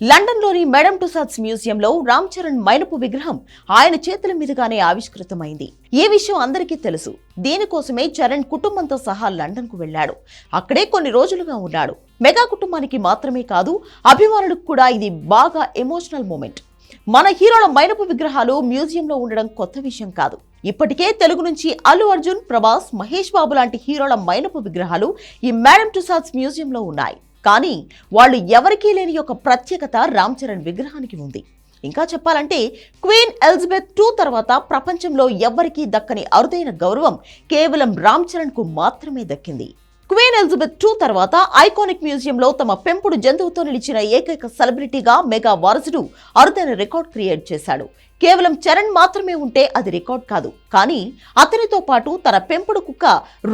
లండన్లోని madam Tussauds మ్యూజియంలో రామ్ చరణ్ మైనపు విగ్రహం ఆయన చేతుల మీదుగానే ఆవిష్కృతమైంది. ఈ విషయం అందరికీ తెలుసు. దీనికోసమే చరణ్ కుటుంబంతో సహా లండన్కు వెళ్ళాడు. అక్కడే కొన్ని రోజులుగా ఉన్నాడు. మెగా కుటుంబానికి మాత్రమే కాదు అభిమానులకు కూడా ఇది బాగా ఎమోషనల్ మూమెంట్. మన హీరోల మైనపు విగ్రహాలు మ్యూజియంలో ఉండడం కొత్త విషయం కాదు. ఇప్పటికే తెలుగు నుంచి అల్లు అర్జున్ ప్రభాస్ మహేష్ బాబు లాంటి హీరోల మైనపు విగ్రహాలు ఈ మేడం టుసాడ్స్ మ్యూజియంలో ఉన్నాయి. కానీ వాళ్ళు ఎవరికీ లేని ఒక ప్రత్యేకత రామ్ చరణ్ విగ్రహానికి ఉంది. ఇంకా చెప్పాలంటే క్వీన్ ఎలిజబెత్ టూ తర్వాత ప్రపంచంలో ఎవ్వరికీ దక్కని అరుదైన గౌరవం కేవలం రామ్ చరణ్కు మాత్రమే దక్కింది. క్వీన్ ఎలిజబెత్ టూ తర్వాత ఐకానిక్ మ్యూజియంలో తమ పెంపుడు జంతువుతో నిలిచిన ఏకైక సెలబ్రిటీగా మెగా వారసుడు అరుదైన రికార్డ్ క్రియేట్ చేశాడు. కేవలం చరణ్ మాత్రమే ఉంటే అది రికార్డ్ కాదు. కానీ అతనితో పాటు తన పెంపుడు కుక్క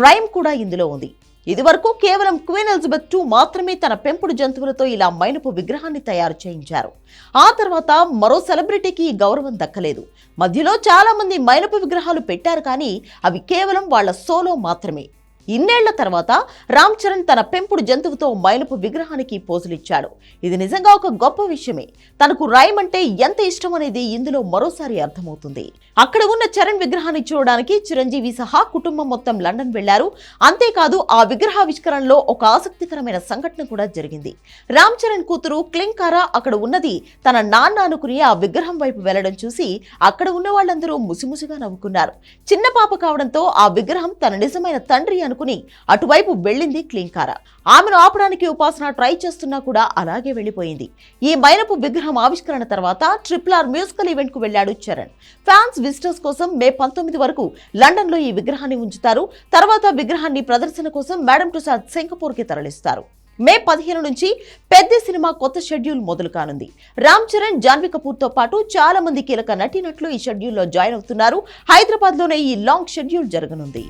రైమ్ కూడా ఇందులో ఉంది. ఇదివరకు కేవలం క్వీన్ ఎలిజబెత్ టూ మాత్రమే తన పెంపుడు జంతువులతో ఇలా మైనపు విగ్రహాన్ని తయారు చేయించారు. ఆ తర్వాత మరో సెలబ్రిటీకి ఈ గౌరవం దక్కలేదు. మధ్యలో చాలామంది మైనపు విగ్రహాలు పెట్టారు కానీ అవి కేవలం వాళ్ళ సోలో మాత్రమే. ఇన్నేళ్ళ తర్వాత రామ్ చరణ్ తన పెంపుడు జంతువుతో మైలుపు విగ్రహానికి పోజులిచ్చాడు. ఇది నిజంగా ఒక గొప్ప విషయమే. తనకు రైమ్ అంటే ఎంత ఇష్టం అనేది ఇందులో మరోసారి అర్థమవుతుంది. అక్కడ ఉన్న చరణ్ విగ్రహాన్ని చూడడానికి చిరంజీవి సహా కుటుంబం మొత్తం లండన్ వెళ్ళారు అంతేకాదు ఆ విగ్రహావిష్కరణలో ఒక ఆసక్తికరమైన సంఘటన కూడా జరిగింది. రామ్ చరణ్ కూతురు క్లింకారా అక్కడ ఉన్నది తన నాన్న అనుకుని ఆ విగ్రహం వైపు వెళ్ళడం చూసి అక్కడ ఉన్న వాళ్ళందరూ ముసిముసిగా నవ్వుకున్నారు. చిన్న పాప కావడంతో ఆ విగ్రహం తన నిజమైన తండ్రి అనుకుని అటువైపు వెళ్ళింది క్లింకార. ఆమెను ఆపడానికి ఉపాసన ట్రై చేస్తున్నా కూడా అలాగే వెళ్ళిపోయింది. ఈ మైనపు విగ్రహం ఆవిష్కరణ తర్వాత ట్రిపుల్ ఆర్ మ్యూజికల్ ఈవెంట్కు వెళ్ళాడు చరణ్. ఫ్యాన్స్ విజిటర్స్ కోసం మే పంతొమ్మిది వరకు లండన్లో ఈ విగ్రహాన్ని ఉంచుతారు. తర్వాత విగ్రహాన్ని ప్రదర్శన కోసం మేడం ప్రసాద్ సింగపూర్కి తరలిస్తారు. మే పదిహేను నుంచి పెద్ద సినిమా కొత్త షెడ్యూల్ మొదలు కానుంది. రామ్ చరణ్ జాన్వీ కపూర్తో పాటు చాలా మంది కీలక నటీనట్లు ఈ షెడ్యూల్లో జాయిన్ అవుతున్నారు. హైదరాబాద్లోనే ఈ లాంగ్ షెడ్యూల్ జరగనుంది.